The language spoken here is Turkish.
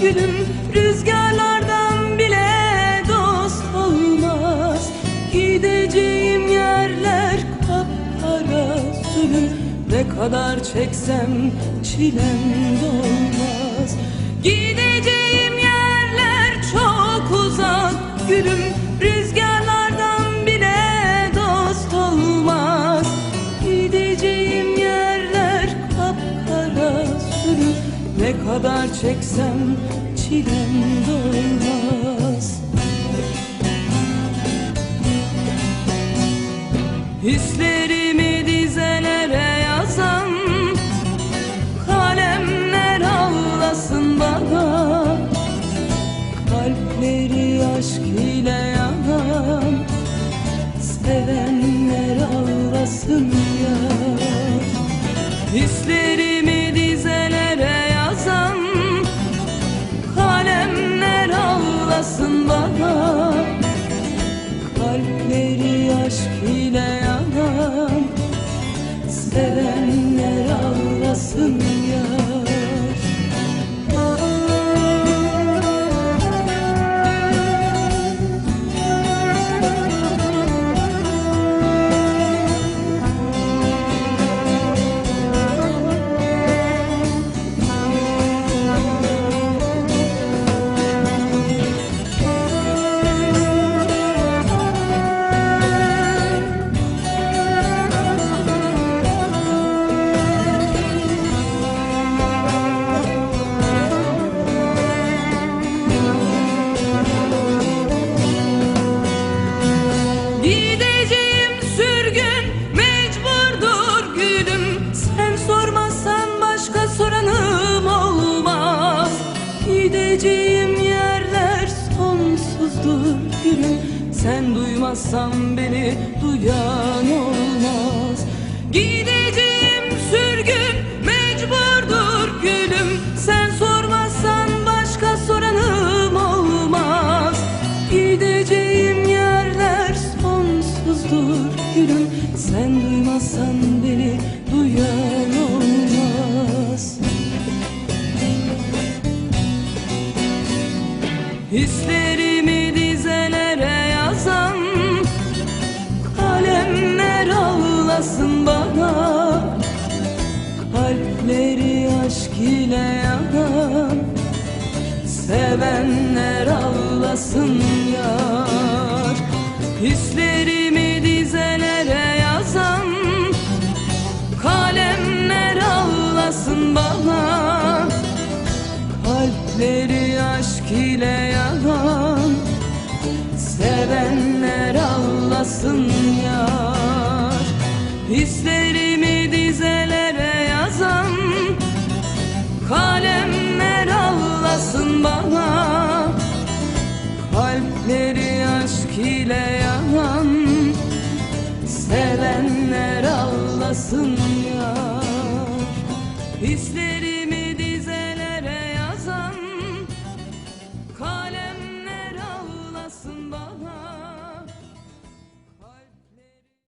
Gülüm rüzgarlardan bile dost olmaz. Gideceğim yerler kapkara zulüm Ne kadar çeksem çilem dolmaz. Gideceğim yerler çok uzak Gülüm kadar çeksem çilem dolmaz Hislerimi dizelere yazan Kalemler ağlasın bana. Kalpleri aşk ile yanan Sevenler ağlasın ya. Hislerimi sonsuzdur gülüm Sen duymazsan beni duyan olmaz. Gideceğim sürgün mecburdur gülüm. Sen sormazsan başka soranım olmaz. Gideceğim yerler sonsuzdur gülüm. Sen duymazsan beni duyan olmaz. Hislerimi ağlasın bana Kalpleri aşk ile yanan Sevenler ağlasın yar. Hislerimi dizelere yazan Kalemler ağlasın bana. Kalpleri aşk ile yanan Sevenler ağlasın yar Hislerimi dizelere yazan Kalemler ağlasın bana. Kalpleri aşk ile yanan Sevenler ağlasın yar Hisleri